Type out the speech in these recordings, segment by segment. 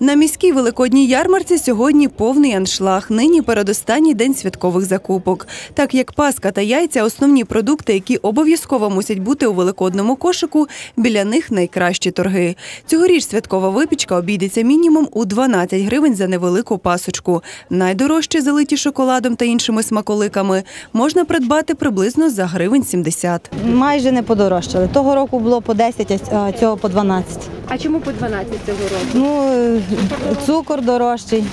На міській великодній ярмарці сьогодні повний аншлаг. Нині передостанній день святкових закупок. Так як паска та яйця основні продукти, які обов'язково мусять бути у великодному кошику, біля них найкращі торги. Цьогоріч святкова випічка обійдеться мінімум у 12 гривень за невелику пасочку. Найдорожче залиті шоколадом та іншими смаколиками можна придбати приблизно за гривень 70. Майже не подорожчали. Того року було по 10, а цього по 12. А чому по 12 цього року? Ну, е, цукор дорожчий,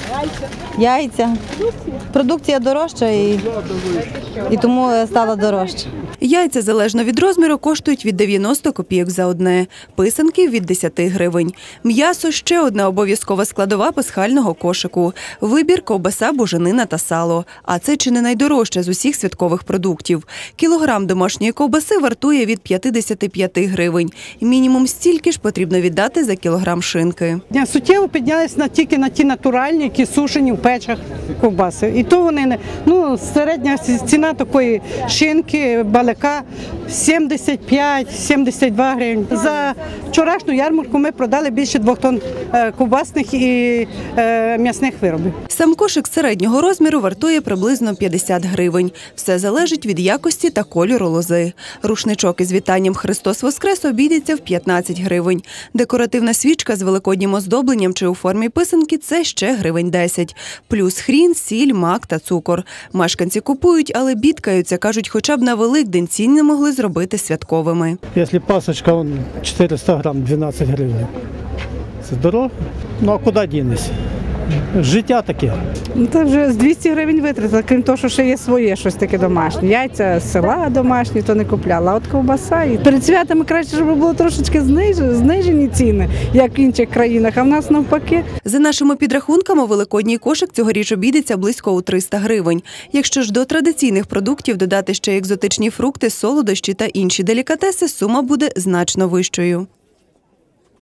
яйця. Продукція дорожча і, і тому стала дорожча. Яйця залежно від розміру коштують від 90 копійок за одне, писанки від 10 гривень. М'ясо ще одна обов'язкова складова пасхального кошику. Вибір ковбаса, буженина та сало. А це чи не найдорожче з усіх святкових продуктів. Кілограм домашньої ковбаси вартує від 55 гривень. Мінімум стільки ж потрібно віддати за кілограм шинки. Суттєво піднялись на тільки на ті натуральні, які сушені в печах ковбаси. І то вони не ну середня ціна такої шинки, cá. 75-72 гривень. За вчорашню ярмарку ми продали більше двох тонн е, ковбасних і е, м'ясних виробів. Сам кошик середнього розміру вартує приблизно 50 гривень. Все залежить від якості та кольору лози. Рушничок із вітанням Христос Воскрес обійдеться в 15 гривень. Декоративна свічка з великоднім оздобленням чи у формі писанки це ще гривень 10. Плюс хрін, сіль, мак та цукор. Мешканці купують, але бідкаються. Кажуть, хоча б на Великдень ціни могли зробити святковими. Якщо пасочка 400 грам 12 гривень. Це дорого. Ну а куди дінешся? Життя таке. Ну, Це вже з 200 гривень витратила, крім того, що ще є своє щось таке домашнє. Яйця з села домашні, то не купляла. А от ковбаса. І перед святами краще, щоб було трошечки знижені, знижені ціни, як в інших країнах, а в нас навпаки. За нашими підрахунками, великодній кошик цьогоріч обійдеться близько у 300 гривень. Якщо ж до традиційних продуктів додати ще екзотичні фрукти, солодощі та інші делікатеси, сума буде значно вищою.